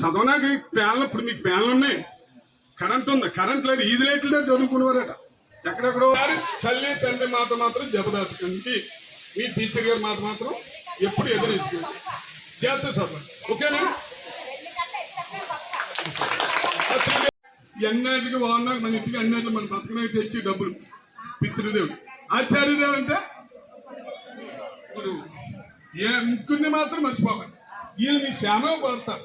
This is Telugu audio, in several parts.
చదవనాకి ప్యాన్లు ఇప్పుడు మీకు ప్యాన్లు ఉన్నాయి. కరెంట్ ఉంది. కరెంట్ లేదు. ఈది లేట్లే చదువుకునేవారట. ఎక్కడెక్కడో తల్లి తండ్రి మాట మాత్రం జబదాచుకండి మీ టీచర్ గారి మాట మాత్రం ఎప్పుడు ఎదురించుకోండి జాగ్రత్త చదవండి ఓకేనా? ఎన్నటికి వాడినాక మన ఇంటికి అన్నింటికి మన బతకడానికి తెచ్చి డబ్బులు. పితృదేవుడు. ఆచార్యదేవుడు అంటే? ఇప్పుడు ఏ ముగ్గురిని మాత్రం మర్చిపోకండి. వీళ్ళు మీ శ్యామ పడతారు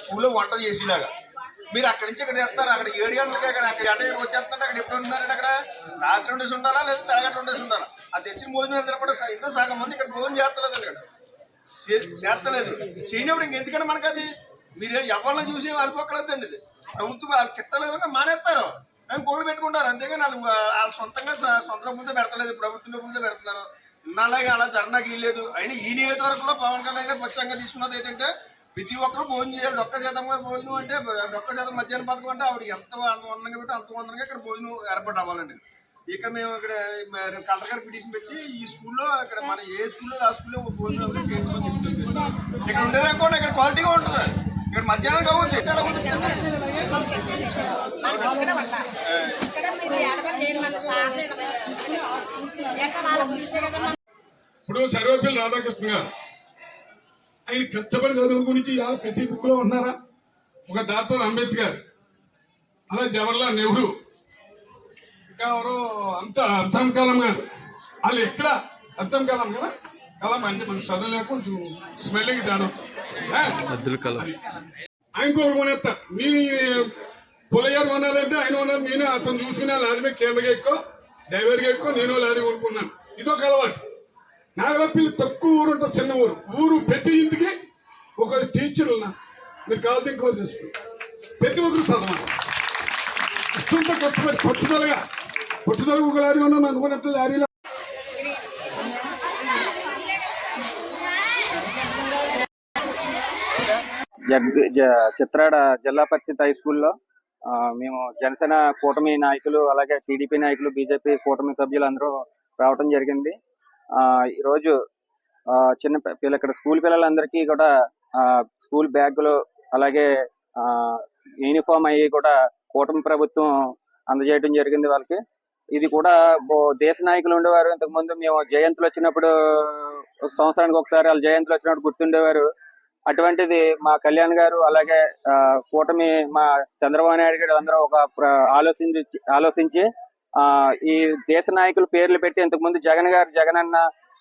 స్కూల్లో వంట చేసేలాగా. మీరు అక్కడి నుంచి ఇక్కడ చేస్తారు అక్కడ ఏడు గంటలకి అక్కడ అక్కడ గంట వచ్చేస్తుంటే అక్కడ ఎప్పుడు ఉన్నారంటే అక్కడ? రాత్రి ఉండేసి ఉండాలా? లేదా తెల్లగట్ట ఉండేసి ఉండాలా? అది తెచ్చిన భోజనం వెళ్తారు కూడా ఇంకా సగం మంది ఇక్కడ భోజనం చేస్తలేదు ఇక్కడ. చేస్తలేదు. చేయనప్పుడు ఇంకెందుకంటే మనకు అది మీరు ఎవరిని చూసి వెళ్ళిపోక్కలేదండి ఇది. ప్రభుత్వం వాళ్ళు కిట్టలేదు మానేస్తారు. మేము కోళ్ళు పెట్టుకుంటారు? అంతేగాని వాళ్ళు వాళ్ళ సొంతంగా సొంత డబ్బులతో పెడతలేదు. ప్రభుత్వం డబ్బులతో పెడుతున్నారు అలాగే అలా జరగడానికి వీల్లేదు. అయినా ఈ నియోజకవర్గంలో పవన్ కళ్యాణ్ గారు పచ్చంగా తీసుకున్నది ఏంటంటే ప్రతి ఒక్కరు భోజనం చేయాలి. డొక్క శాతం గారు భోజనం అంటే డొక్క శాతం మధ్యాహ్నం పథకం అంటే ఆవిడ ఎంత అంత వందంగా పెట్టి అంత వందంగా ఇక్కడ భోజనం ఏర్పాటు అవ్వాలండి. ఇక్కడ మేము ఇక్కడ కలెక్టర్ గారు పిటిషన్ పెట్టి ఈ స్కూల్లో ఇక్కడ మన ఏ స్కూల్లో ఆ స్కూల్లో భోజనం చెప్తుంది ఇక్కడ ఉండేది కూడా ఇక్కడ క్వాలిటీగా ఉంటుంది. ఇక్కడ మధ్యాహ్నం కావచ్చు. ఇప్పుడు సర్వేపల్లి రాధాకృష్ణ గారు ఆయన కష్టపడి చదువు గురించి ఇలా ప్రతి బుక్లో ఉన్నారా? ఒక డాక్టర్ అంబేద్కర్. అలా జవహర్లాల్ నెహ్రూ. ఇంకా ఎవరో అంత అర్థం కలం గారు. వాళ్ళు ఎక్కడ? అర్థం కలం కదా? కలం అంటే మనకు చదువు లేక కొంచెం స్మెల్లింగ్ తేడా. ఆయన కూడా కొనేస్తారు మీ పులయ్యారు కొన్నారంటే ఆయన కొన్నారు. నేను అతను చూసుకునే లారీ మీద కెమెరా ఎక్కువ డ్రైవర్గా ఎక్కువ నేను లారీ కొనుక్కున్నాను. ఇదొక అలవాటు. నాగలపల్లి తక్కువ ఊరు ఉంటుంది చిన్న ఊరు. ఊరు ప్రతి ఇంటికి ఒక టీచర్ ఉన్నారు మీరు కావాలి ఇంకోటి చేసుకోండి ప్రతి ఒక్కరు చదవాలి ఇష్టంతో కట్టుబడి పట్టుదలగా. పట్టుదలగా ఒక లారీ ఉన్నాను అనుకున్నట్లు లారీలో. జ- చిత్రాడ జిల్లా పరిషత్ హై స్కూల్లో మేము జనసేన కూటమి నాయకులు అలాగే టీడీపీ నాయకులు బీజేపీ కూటమి సభ్యులు అందరూ రావడం జరిగింది. ఆ ఈ రోజు ఆ, చిన్న పిల్ల ఇక్కడ స్కూల్ పిల్లలందరికీ కూడా ఆ, స్కూల్ బ్యాగులు అలాగే ఆ, యూనిఫామ్ అయ్యి కూడా కూటమి ప్రభుత్వం అందజేయడం జరిగింది వాళ్ళకి. ఇది కూడా దేశ నాయకులు ఉండేవారు. ఇంతకు ముందు మేము జయంతులు వచ్చినప్పుడు ఒక సంవత్సరానికి ఒకసారి వాళ్ళ జయంతులు వచ్చినప్పుడు గుర్తుండేవారు. అటువంటిది మా కళ్యాణ్ గారు అలాగే ఆ, కూటమి మా చంద్రబాబు నాయుడు గారు అందరూ ఒక ఆలోచించి ఆలోచించి ఆ ఈ దేశ నాయకులు పేర్లు పెట్టి ఇంతకు ముందు జగన్ గారు జగన్ అన్న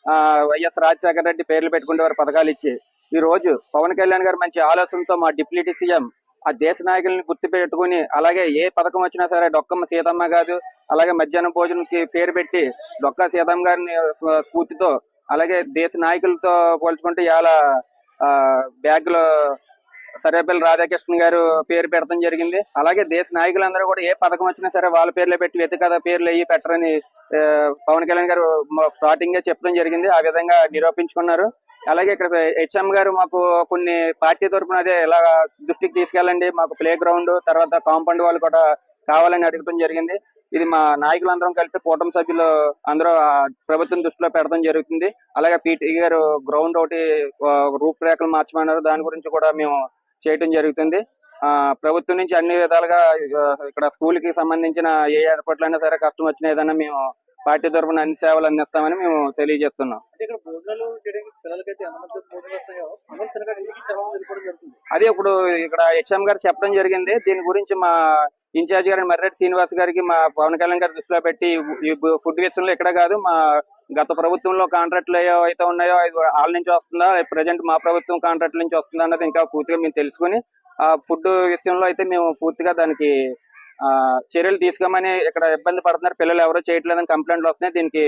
ఆ, వైఎస్ రాజశేఖర రెడ్డి పేర్లు పెట్టుకునేవారు పథకాలు ఇచ్చి. ఈ రోజు పవన్ కళ్యాణ్ గారు మంచి ఆలోచనతో మా డిప్యూటీ సీఎం ఆ దేశ నాయకుల్ని గుర్తు పెట్టుకుని అలాగే ఏ పథకం వచ్చినా సరే డొక్కమ్మ సీతమ్మ కాదు అలాగే మధ్యాహ్నం భోజనంకి పేరు పెట్టి డొక్క సీతమ్మ గారిని స్ఫూర్తితో అలాగే దేశ నాయకులతో పోల్చుకుంటే ఇలా బ్యాగ్లో సర్వేపల్లి రాధాకృష్ణ గారు పేరు పెడతాం జరిగింది. అలాగే దేశ నాయకులందరూ కూడా ఏ పథకం వచ్చినా సరే వాళ్ళ పేర్లే పెట్టి వెతికద పేర్లు అయ్యి పెట్టరని పవన్ కళ్యాణ్ గారు స్టార్టింగ్గా చెప్పడం జరిగింది. ఆ విధంగా నిరూపించుకున్నారు. అలాగే ఇక్కడ హెచ్ఎం గారు మాకు కొన్ని పార్టీ తరపున అదే ఇలా దృష్టికి తీసుకెళ్ళండి మాకు ప్లే గ్రౌండ్ తర్వాత కాంపౌండ్ వాళ్ళు కూడా కావాలని అడగడం జరిగింది. ఇది మా నాయకులందరం కలిపి కూటమి సభ్యులు అందరూ ప్రభుత్వం దృష్టిలో పెడడం జరుగుతుంది. అలాగే పీటీ గారు గ్రౌండ్ ఒకటి రూపురేఖలు మార్చమన్నారు. దాని గురించి కూడా మేము చేయటం జరుగుతుంది. ఆ ప్రభుత్వం నుంచి అన్ని విధాలుగా ఇక్కడ స్కూల్కి సంబంధించిన ఏ ఏర్పాట్లైనా సరే కష్టం వచ్చిన ఏదైనా మేము పార్టీ తరఫున అన్ని సేవలు అందిస్తామని మేము తెలియజేస్తున్నాం. అదే ఇప్పుడు ఇక్కడ హెచ్ఎం గారు చెప్పడం జరిగింది. దీని గురించి మా ఇన్ఛార్జ్ గారు మర్రెడ్డి శ్రీనివాస్ గారికి మా పవన్ కళ్యాణ్ గారి దృష్టిలో పెట్టి ఫుడ్ విషయంలో ఇక్కడ కాదు మా గత ప్రభుత్వంలో కాంట్రాక్ట్లు ఏవో అయితే ఉన్నాయో అది వాళ్ళ నుంచి వస్తుందా? ప్రజెంట్ మా ప్రభుత్వం కాంట్రాక్ట్ నుంచి వస్తుందా అన్నది ఇంకా పూర్తిగా మేము తెలుసుకుని ఆ ఫుడ్ విషయంలో అయితే మేము పూర్తిగా దానికి ఆ చర్యలు తీసుకోమని ఇక్కడ ఇబ్బంది పడుతున్నారు. పిల్లలు ఎవరో చేయట్లేదని కంప్లైంట్లు వస్తున్నాయి. దీనికి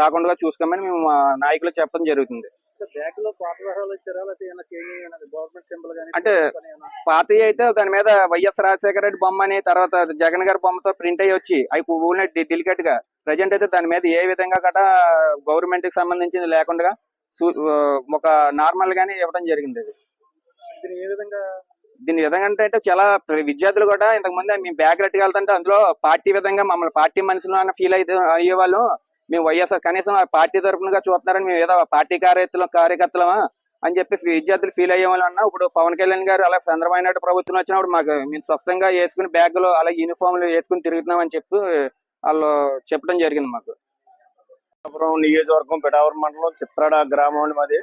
రాకుండా చూసుకోమని మేము నాయకులు చెప్పడం జరుగుతుంది. అంటే పాత అయితే దాని మీద వైఎస్ రాజశేఖర రెడ్డి బొమ్మ అని తర్వాత జగన్ గారి బొమ్మతో ప్రింట్ అయ్యి వచ్చి అవి ఊళ్ళో డెలికేట్గా ప్రజెంట్ అయితే దాని మీద ఏ విధంగా గట గవర్నమెంట్కి సంబంధించింది లేకుండా ఒక నార్మల్ గానే ఇవ్వడం జరిగింది అది. దీన్ని ఏ విధంగా దీని విధంగా అంటే చాలా విద్యార్థులు కూడా ఇంతకు ముందు మేము బ్యాగ్ రెట్టుకు వెళ్తుంటే అందులో పార్టీ విధంగా మమ్మల్ని పార్టీ మనుషులు అన్న ఫీల్ అయితే అయ్యేవాళ్ళు. మేము వైఎస్ఆర్ కనీసం ఆ పార్టీ తరపునగా చూస్తున్నారని మేము ఏదో పార్టీ కార్యకర్తలు కార్యకర్తలమా అని చెప్పి విద్యార్థులు ఫీల్ అయ్యేవాళ్ళు. అన్న ఇప్పుడు పవన్ కళ్యాణ్ గారు అలా చంద్రబాబు నాయుడు ప్రభుత్వం వచ్చినప్పుడు మాకు మేము స్పష్టంగా వేసుకుని బ్యాగులు అలా యూనిఫామ్లు వేసుకుని తిరుగుతున్నాం అని చెప్పి వాళ్ళు చెప్పడం జరిగింది మాకు. పిఠాపురం నియోజకవర్గం పిఠాపురం మండలం చిత్రాడ గ్రామం అండి మాది.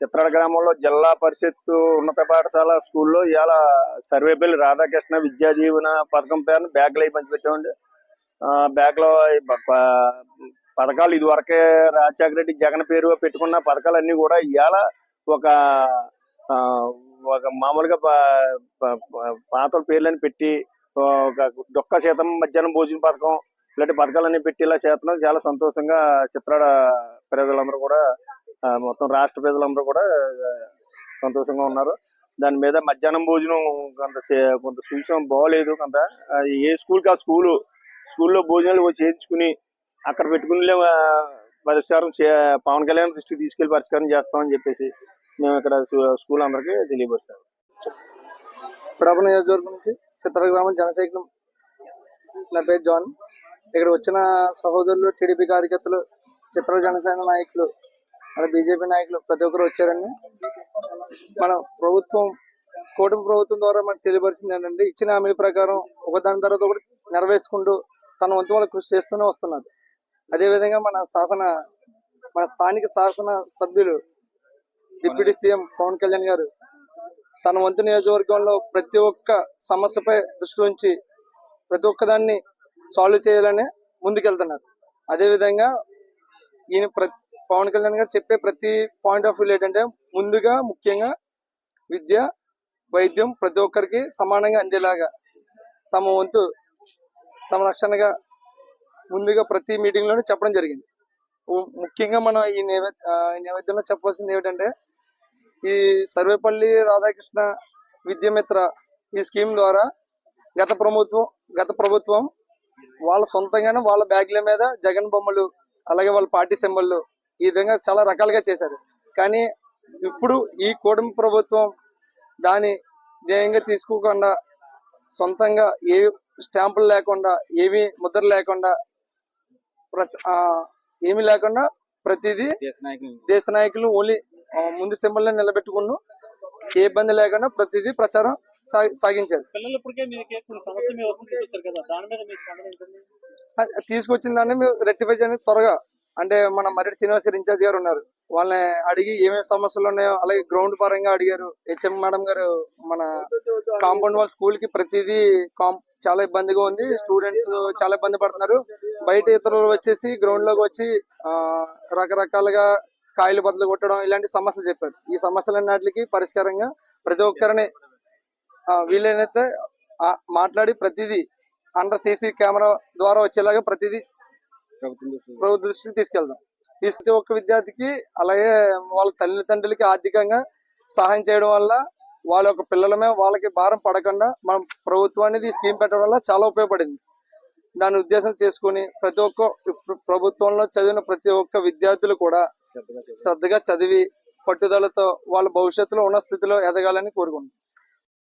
చిత్రాడ గ్రామంలో జిల్లా పరిషత్ ఉన్నత పాఠశాల స్కూల్లో ఇవాళ సర్వేపల్లి రాధాకృష్ణ విద్యా జీవన పథకం పేరున బ్యాగ్లు అవి పంచిపెట్టామండి ఆ, బ్యాగ్లో పథకాలు ఇది వరకే రాజశేఖర రెడ్డి జగన్ పేరు పెట్టుకున్న పథకాలన్నీ కూడా ఇవాళ ఒక ఆ, ఒక మామూలుగా పాతల పేర్లను పెట్టి ఒక డొక్క శాతం మధ్యాహ్నం భోజన పథకం ఇలాంటి పథకాలన్నీ పెట్టి ఇలా చేస్తున్నాం చాలా సంతోషంగా చిత్రాడ ప్రజలందరూ కూడా మొత్తం రాష్ట్ర ప్రజలందరూ కూడా సంతోషంగా ఉన్నారు. దాని మీద మధ్యాహ్నం భోజనం కొంత కొంత చూసాం బాగోలేదు కొంత. ఏ స్కూల్కి ఆ స్కూలు స్కూల్లో భోజనాలు చేయించుకుని అక్కడ పెట్టుకుని పరిష్కారం చే- పవన్ కళ్యాణ్ దృష్టికి తీసుకెళ్ళి పరిష్కారం చేస్తామని చెప్పేసి మేము ఇక్కడ స్కూల్ అందరికీ తెలియపరుస్తాం పిడాపురం నియోజకవర్గం నుంచి చిత్ర గ్రామం జనసైక్యం నా పేరు జాన్. ఇక్కడ వచ్చిన సహోదరులు టీడీపీ కార్యకర్తలు చిత్ర జనసేన నాయకులు మన బీజేపీ నాయకులు ప్రతి ఒక్కరు వచ్చారండి. మన ప్రభుత్వం కూటమి ప్రభుత్వం ద్వారా మనకు తెలియపరిచింది ఏంటంటే ఇచ్చిన హామీల ప్రకారం ఒకదాని తర్వాత ఒకటి నెరవేర్చుకుంటూ తన వంతు కృషి చేస్తూనే వస్తున్నారు. అదేవిధంగా మన శాసన మన స్థానిక శాసన సభ్యులు డిప్యూటీ సీఎం పవన్ కళ్యాణ్ గారు తన వంతు నియోజకవర్గంలో ప్రతి ఒక్క సమస్యపై దృష్టి ఉంచి ప్రతి ఒక్కదాన్ని సాల్వ్ చేయాలని ముందుకెళ్తున్నారు. అదేవిధంగా ఈయన ప్రతి పవన్ కళ్యాణ్ గారు చెప్పే ప్రతి పాయింట్ ఆఫ్ వ్యూ ఏంటంటే ముందుగా ముఖ్యంగా విద్య వైద్యం ప్రతి ఒక్కరికి సమానంగా అందేలాగా తమ వంతు తమ రక్షణగా ముందుగా ప్రతి మీటింగ్లోనే చెప్పడం జరిగింది. ముఖ్యంగా మనం ఈ నేవే ఈ నేపథ్యంలో చెప్పాల్సింది ఏమిటంటే ఈ సర్వేపల్లి రాధాకృష్ణ విద్యమిత్ర ఈ స్కీమ్ ద్వారా గత ప్రభుత్వం గత ప్రభుత్వం వాళ్ళ సొంతంగానే వాళ్ళ బ్యాగ్ల మీద జగన్ బొమ్మలు అలాగే వాళ్ళ పార్టీ సింబళ్ళు ఈ విధంగా చాలా రకాలుగా చేశారు. కానీ ఇప్పుడు ఈ కూటమి ప్రభుత్వం దాని ధ్యేయంగా తీసుకోకుండా సొంతంగా ఏ స్టాంపులు లేకుండా ఏమీ ముద్ర లేకుండా ఏమీ లేకుండా ప్రతిదీ దేశ నాయకులు ఓన్లీ ముందు సింబల్ నిలబెట్టుకున్న. ఏ ఇబ్బంది లేకుండా ప్రతిదీ ప్రచారం సాగించారు. తీసుకొచ్చిన దాన్ని మేము రెక్టిఫై చేయడానికి త్వరగా. అంటే మన మరెడ్డి శ్రీనివాస్ గారు ఇన్ఛార్జ్ గారు ఉన్నారు. వాళ్ళని అడిగి ఏమేమి సమస్యలు ఉన్నాయో అలాగే గ్రౌండ్ పరంగా అడిగారు. హెచ్ఎం మేడం గారు మన కాంపౌండ్ వాళ్ళ స్కూల్కి ప్రతిదీ చాలా ఇబ్బందిగా ఉంది. స్టూడెంట్స్ చాలా ఇబ్బంది పడుతున్నారు. బయట ఇతరులు వచ్చేసి గ్రౌండ్లోకి వచ్చి ఆ, రకరకాలుగా కాయలు బదులు కొట్టడం ఇలాంటి సమస్యలు చెప్పారు. ఈ సమస్యలన్నిటికి పరిష్కారంగా ప్రతి ఒక్కరిని వీలైనైతే మాట్లాడి ప్రతిదీ అండర్ సీసీ కెమెరా ద్వారా వచ్చేలాగా ప్రతిదీ ప్రభుత్వ దృష్టికి తీసుకెళ్దాం. ఈ ప్రతి ఒక్క విద్యార్థికి అలాగే వాళ్ళ తల్లిదండ్రులకి ఆర్థికంగా సహాయం చేయడం వల్ల వాళ్ళ యొక్క పిల్లల మీద వాళ్ళకి భారం పడకుండా మనం ప్రభుత్వం అనేది ఈ స్కీమ్ పెట్టడం వల్ల చాలా ఉపయోగపడింది. దాని ఉద్దేశం చేసుకుని ప్రతి ఒక్క ప్ర- ప్రభుత్వంలో చదివిన ప్రతి ఒక్క విద్యార్థులు కూడా శ్రద్ధగా చదివి పట్టుదలతో వాళ్ళ భవిష్యత్తులో ఉన్న స్థితిలో ఎదగాలని కోరుకుంటున్నాం.